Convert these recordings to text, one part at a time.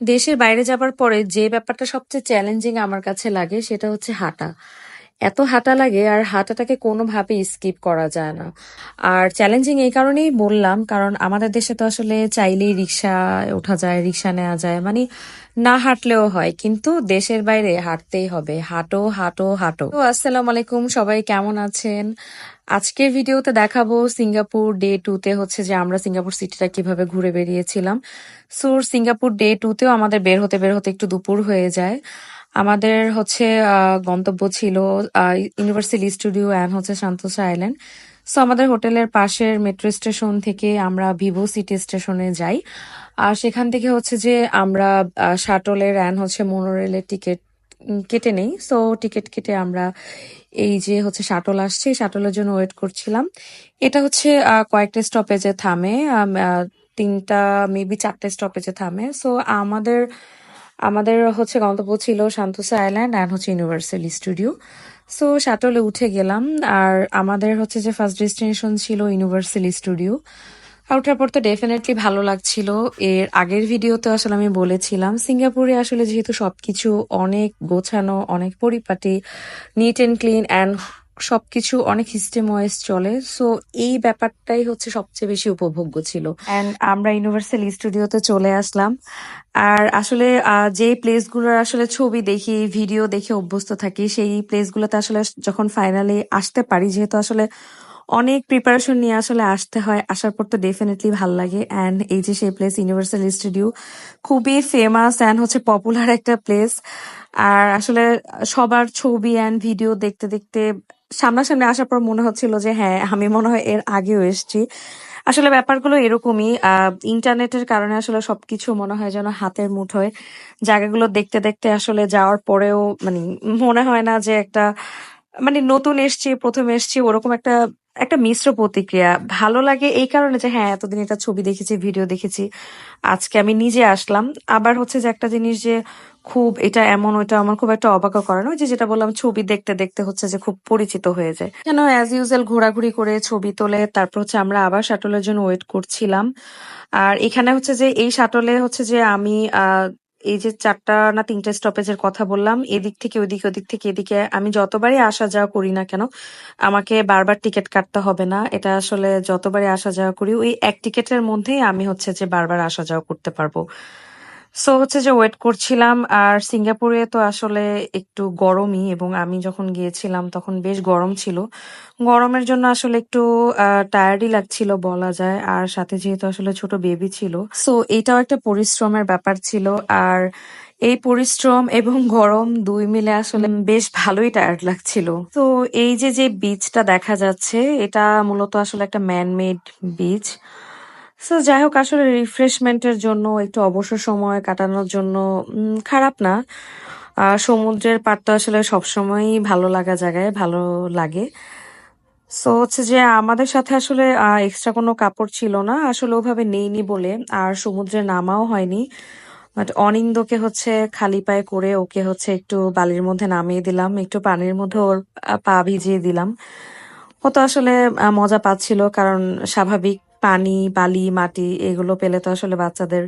দেশের বাইরে যাবার পরে যে ব্যাপারটা সবচেয়ে চ্যালেঞ্জিং আমার কাছে লাগে সেটা হচ্ছে হাঁটা। এত হাঁটা লাগে আর হাঁটাটাকে কোনোভাবে স্কিপ করা যায় না। আর চ্যালেঞ্জিং এই কারণেই বললাম কারণ আমাদের দেশে তো আসলে চাইলেই রিক্সা ওঠা যায়, রিক্সা নেওয়া যায়। মানে না হাঁটলেও হয় কিন্তু দেশের বাইরে হাঁটতেই হবে। হাঁটো, হাঁটো, হাঁটো। আসসালামু আলাইকুম সবাই কেমন আছেন? আজকের ভিডিওতে দেখাবো সিঙ্গাপুর ডে টুতে হচ্ছে যে আমরা সিঙ্গাপুর সিটিটা কীভাবে ঘুরে বেরিয়েছিলাম। সো সিঙ্গাপুর ডে টুতেও আমাদের বের হতে বের হতে একটু দুপুর হয়ে যায়। আমাদের হচ্ছে গন্তব্য ছিল ইউনিভার্সাল স্টুডিও অ্যান্ড হচ্ছে সান্তোসা আইল্যান্ড সো আমাদের হোটেলের পাশের মেট্রো স্টেশন থেকে আমরা ভিভো সিটি স্টেশনে যাই আর সেখান থেকে হচ্ছে যে আমরা শাটলের অ্যান্ড হচ্ছে মোনোরেলের টিকিট কেটে নেই। সো টিকিট কেটে আমরা এই যে হচ্ছে শাটল আসছে শাটলের জন্য ওয়েট করছিলাম। এটা হচ্ছে কয়েকটা স্টপেজে থামে তিনটা মেবি চারটে স্টপেজে থামে। সো আমাদের আমাদের হচ্ছে গন্তব্য ছিল সান্তোসা আইল্যান্ড অ্যান্ড হচ্ছে ইউনিভার্সাল স্টুডিও সো শাটলে উঠে গেলাম। আর আমাদের হচ্ছে যে ফার্স্ট ডেস্টিনেশন ছিল ইউনিভার্সাল স্টুডিও ওঠার পর তো ডেফিনেটলি ভালো লাগছিল। এর আগের ভিডিওতে আসলে আমি বলেছিলাম, সিঙ্গাপুরে আসলে যেহেতু সবকিছু অনেক গোছানো, অনেক পরিপাটি নিট অ্যান্ড ক্লিন অ্যান্ড সবকিছু অনেক সিস্টেম ওয়াইজ চলে সো এই ব্যাপারটাই হচ্ছে সবচেয়ে বেশি উপভোগ্য ছিল। অ্যান্ড আমরা ইউনিভার্সাল স্টুডিওতে চলে আসলাম। আর আসলে যে প্লেসগুলোর আসলে ছবি দেখি ভিডিও দেখে অভ্যস্ত থাকি, সেই প্লেসগুলোতে আসলে যখন ফাইনালি আসতে পারি, যেহেতু আসলে অনেক প্রিপারেশন নিয়ে আসলে আসতে হয়, আসার পর তো ডেফিনেটলি ভালো লাগে। অ্যান্ড এই যে সেই প্লেস ইউনিভার্সাল স্টুডিও খুবই ফেমাস অ্যান্ড হচ্ছে পপুলার একটা প্লেস আর আসলে সবার ছবি অ্যান্ড ভিডিও দেখতে দেখতে সামনাসামনি আসার পর মনে হচ্ছিল যে হ্যাঁ আমি মনে হয় এর আগেও এসেছি। আসলে ব্যাপারগুলো এরকমই ইন্টারনেটের কারণে আসলে সবকিছু মনে হয় যেন হাতের মুঠোয়। জায়গাগুলো দেখতে দেখতে আসলে যাওয়ার পরেও মানে মনে হয় না যে একটা মানে নতুন এসছি, প্রথম এসছি, ওরকম একটা একটা মিশ্র প্রতিক্রিয়া। ভালো লাগে এই কারণে যে হ্যাঁ এতদিন এটা ছবি দেখেছি, ভিডিও দেখেছি, আজকে আমি নিজে আসলাম। আবার হচ্ছে যে, একটা জিনিস যে, খুব এটা এমন, ওইটা আমার খুব একটা অবাক করে না। যে, যেটা বললাম, ছবি দেখতে দেখতে হচ্ছে যে, খুব পরিচিত হয়ে যায়। কেন অ্যাজ ইউজুয়াল ঘোরাঘুরি করে ছবি তোলে, তারপর হচ্ছে আমরা আবার শাটলের জন্য ওয়েট করছিলাম। আর এখানে হচ্ছে যে, এই শাটলে হচ্ছে যে, আমি এই যে চারটা না তিনটা স্টপেজের কথা বললাম, এদিক থেকে ওদিক ওদিক থেকে এদিকে, আমি যতবারই আসা যাওয়া করি না কেন, আমাকে বারবার টিকিট কাটতে হবে না। এটা আসলে যতবারই আসা যাওয়া করি, ওই এক টিকিটের মধ্যেই আমি হচ্ছে যে বারবার আসা যাওয়া করতে পারব। সো হচ্ছে যে ওয়েট করছিলাম আর সিঙ্গাপুরে তো আসলে একটু গরমই এবং আমি যখন গিয়েছিলাম তখন বেশ গরম ছিল। গরমের জন্য আসলে একটু টায়ার্ডই লাগছিল বলা যায় আর সাথে যেহেতু আসলে ছোট বেবি ছিল। সো এটাও একটা পরিশ্রমের ব্যাপার ছিল আর এই পরিশ্রম এবং গরম দুই মিলে আসলে বেশ ভালোই টায়ার্ড লাগছিল। তো এই যে যে বিচটা দেখা যাচ্ছে এটা মূলত আসলে একটা ম্যানমেড বিচ সো যাই হোক আসলে রিফ্রেশমেন্টের জন্য, একটু অবসর সময় কাটানোর জন্য খারাপ না। সমুদ্রের পাড়টা আসলে সবসময়ই ভালো লাগা জায়গায়, ভালো লাগে। সো হচ্ছে যে, আমাদের সাথে আসলে এক্সট্রা কোনো কাপড় ছিল না, আসলে ওভাবে নেইনি বলে। আর সমুদ্রে নামাও হয়নি। বাট অনিন্দকে হচ্ছে খালি পায়ে করে ওকে হচ্ছে একটু বালির মধ্যে নামিয়ে দিলাম, একটু পানির মধ্যে ওর পা ভিজিয়ে দিলাম। ও তো আসলে মজা পাচ্ছিল, কারণ স্বাভাবিক পানি, বালি, মাটি এগুলো পেলে তো আসলে বাচ্চাদের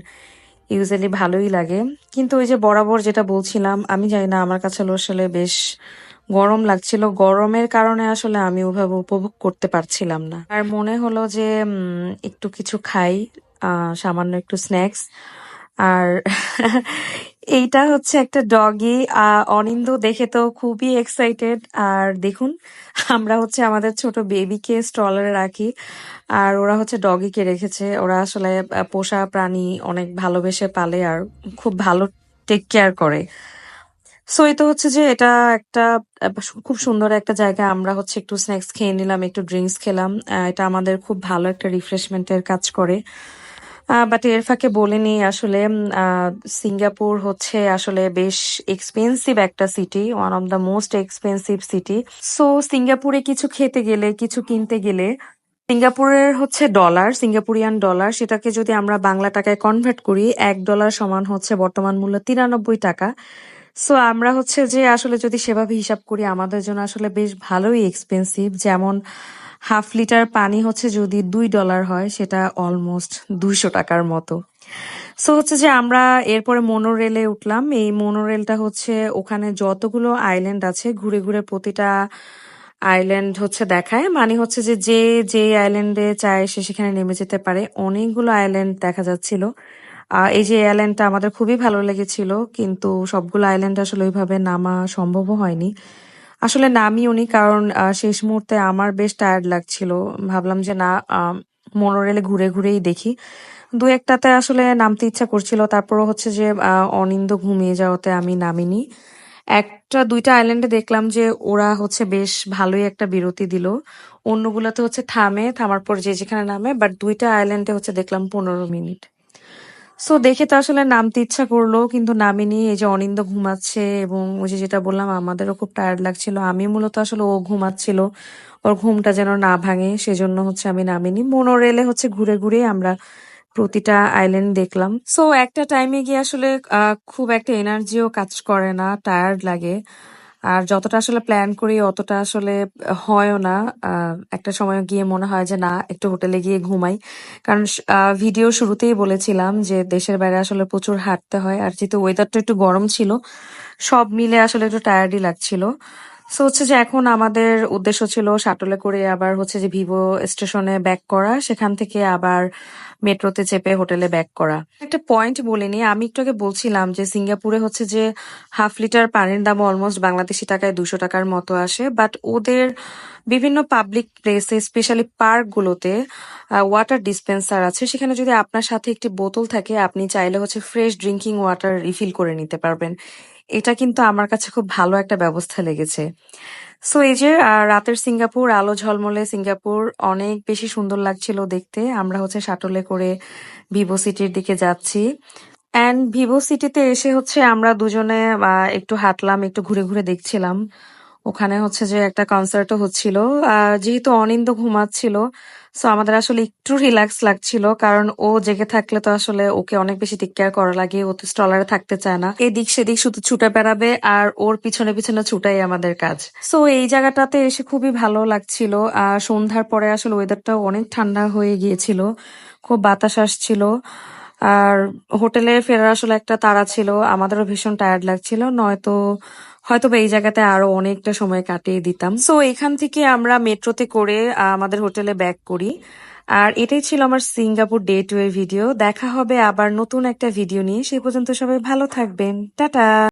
ইউজুয়ালি ভালোই লাগে। কিন্তু ওই যে বরাবর যেটা বলছিলাম, আমি জানি না, আমার কাছে আসলে বেশ গরম লাগছিল। গরমের কারণে আসলে আমি ওভাবে উপভোগ করতে পারছিলাম না। আর মনে হলো যে একটু কিছু খাই সামান্য একটু স্ন্যাক্স আর এইটা হচ্ছে একটা ডগি। অনিন্দ দেখে তো খুবই এক্সাইটেড আর দেখুন, আমরা হচ্ছে আমাদের ছোট বেবিকে স্ট্রলারে রাখি। আর ওরা হচ্ছে ডগিকে রেখেছে। ওরা আসলে পোষা প্রাণী অনেক ভালোবেসে পালে আর খুব ভালো টেক কেয়ার করে। সো এই তো হচ্ছে যে এটা একটা খুব সুন্দর একটা জায়গা। আমরা হচ্ছে একটু স্ন্যাক্স খেয়ে নিলাম, একটু ড্রিঙ্কস খেলাম। এটা আমাদের খুব ভালো একটা রিফ্রেশমেন্টের কাজ করে। বাট এর ফাঁকে বলে নিই আসলে সিঙ্গাপুর হচ্ছে আসলে বেশ এক্সপেন্সিভ একটা city one of the most expensive city so সিঙ্গাপুরে কিছু খেতে গেলে, কিছু কিনতে গেলে, সিঙ্গাপুরের হচ্ছে ডলার সিঙ্গাপুরিয়ান ডলার সেটাকে যদি আমরা বাংলা টাকায় কনভার্ট করি, এক ডলার সমান হচ্ছে বর্তমান মূল্য তিরানব্বই টাকা। সো আমরা হচ্ছে যে, আসলে যদি সেভাবে হিসাব করি, আমাদের জন্য আসলে বেশ ভালোই এক্সপেন্সিভ যেমন হাফ লিটার পানি হচ্ছে যদি দুই ডলার হয়, সেটা অলমোস্ট দুইশো টাকার মতো। সো হচ্ছে যে আমরা এরপরে মোনোরেলে উঠলাম। এই মোনোরেলটা হচ্ছে ওখানে যতগুলো আইল্যান্ড আছে, ঘুরে ঘুরে প্রতিটা আইল্যান্ড হচ্ছে দেখায়। মানে হচ্ছে যে যে যে আইল্যান্ডে চায় সে সেখানে নেমে যেতে পারে। অনেকগুলো আইল্যান্ড দেখা যাচ্ছিল। এই যে আইল্যান্ডটা আমাদের খুবই ভালো লেগেছিল, কিন্তু সবগুলো আইল্যান্ড আসলে ওইভাবে নামা সম্ভবও হয়নি। আসলে নামিও নি কারণ শেষ মুহূর্তে আমার বেশ টায়ার্ড লাগছিল। ভাবলাম যে না মোনোরেলে ঘুরে ঘুরেই দেখি। দু একটাতে আসলে নামতে ইচ্ছা করছিল, তারপরও হচ্ছে যে অনিন্দ ঘুমিয়ে যাওয়াতে আমি নামিনি। একটা, দুইটা আইল্যান্ডে দেখলাম যে, ওরা হচ্ছে বেশ ভালোই একটা বিরতি দিল। অন্যগুলোতে হচ্ছে থামে, থামার পর যে যেখানে নামে বাট দুইটা আইল্যান্ডে হচ্ছে দেখলাম পনেরো মিনিট। সো দেখে তো আসলে নামতে ইচ্ছা করল, কিন্তু নামিনি, এই যে অনিন্দ ঘুমাচ্ছে এবং ওই যে যেটা বললাম, আমাদেরও খুব টায়ার্ড লাগছিল। আমি মূলত আসলে ও ঘুমাচ্ছিল, ওর ঘুমটা যেন না ভাঙে, সেজন্য হচ্ছে আমি নামিনি। মোনোরেলে হচ্ছে ঘুরে ঘুরে আমরা প্রতিটা আইল্যান্ড দেখলাম। সো একটা টাইমে গিয়ে আসলে খুব একটা এনার্জিও কাজ করে না টায়ার্ড লাগে। আর যতটা আসলে প্ল্যান করি, অতটা আসলে হয়ও না। একটা সময় গিয়ে মনে হয় যে, না, একটু হোটেলে গিয়ে ঘুমাই। কারণ ভিডিও শুরুতেই বলেছিলাম যে, দেশের বাইরে আসলে প্রচুর হাঁটতে হয়। আর যেহেতু ওয়েদারটা একটু গরম ছিল, সব মিলে আসলে একটু টায়ার্ডই লাগছিল। সো হচ্ছে যে এখন আমাদের উদ্দেশ্য ছিল শাটলে করে আবার হচ্ছে যে ভিভো স্টেশনে ব্যাক করা, সেখান থেকে আবার মেট্রোতে চেপে হোটেলে ব্যাক করা। একটা পয়েন্ট বলিনি আমি একটু আগে বলছিলাম যে সিঙ্গাপুরে হচ্ছে যে হাফ লিটার পানির দাম অলমোস্ট বাংলাদেশি টাকায় দুশো টাকার মতো আসে বাট ওদের বিভিন্ন পাবলিক প্লেসে স্পেশালি পার্কগুলোতে ওয়াটার ডিসপেন্সার আছে। সেখানে যদি আপনার সাথে একটি বোতল থাকে, আপনি চাইলে হচ্ছে ফ্রেশ ড্রিঙ্কিং ওয়াটার রিফিল করে নিতে পারবেন। এটা কিন্তু আমার কাছে খুব ভালো একটা ব্যবস্থা লেগেছে। সো এই যে রাতের সিঙ্গাপুর, আলো ঝলমলে সিঙ্গাপুর, অনেক বেশি সুন্দর লাগছিল দেখতে। আমরা হচ্ছে শাটলে করে ভিভো সিটির দিকে যাচ্ছি। অ্যান্ড ভিভো সিটিতে এসে হচ্ছে আমরা দুজনে একটু হাঁটলাম, একটু ঘুরে ঘুরে দেখছিলাম। ওখানে হচ্ছে যে একটা কনসার্টও হচ্ছিল। যেহেতু অনিন্দ ঘুমাচ্ছিল সো আমাদের আসলে একটু রিল্যাক্স লাগছিল, কারণ ও জেগে থাকলে তো আসলে ওকে অনেক বেশি টেক কেয়ার করা লাগে, ও তো স্টলারে থাকতে চায় না। এদিক সেদিক শুধু ছুটে বেড়াবে আর ওর পিছনে পিছনে ছুটাই আমাদের কাজ। সো এই জায়গাটাতে এসে খুবই ভালো লাগছিল, আর সন্ধ্যার পরে আসলে ওয়েদারটাও অনেক ঠান্ডা হয়ে গিয়েছিল, খুব বাতাস আসছিল। আর হোটেলে ফেরার আসলে একটা তাড়া ছিল। আমাদেরও ভীষণ টায়ার্ড লাগছিল। নয়তো হয়তো বা এই জায়গাতে আরও অনেকটা সময় কাটিয়ে দিতাম। সো এখান থেকে আমরা মেট্রোতে করে আমাদের হোটেলে ব্যাক করি। আর এটাই ছিল আমার সিঙ্গাপুর ডে টু এর ভিডিও। দেখা হবে আবার নতুন একটা ভিডিও নিয়ে। সে পর্যন্ত সবাই ভালো থাকবেন। টাটা!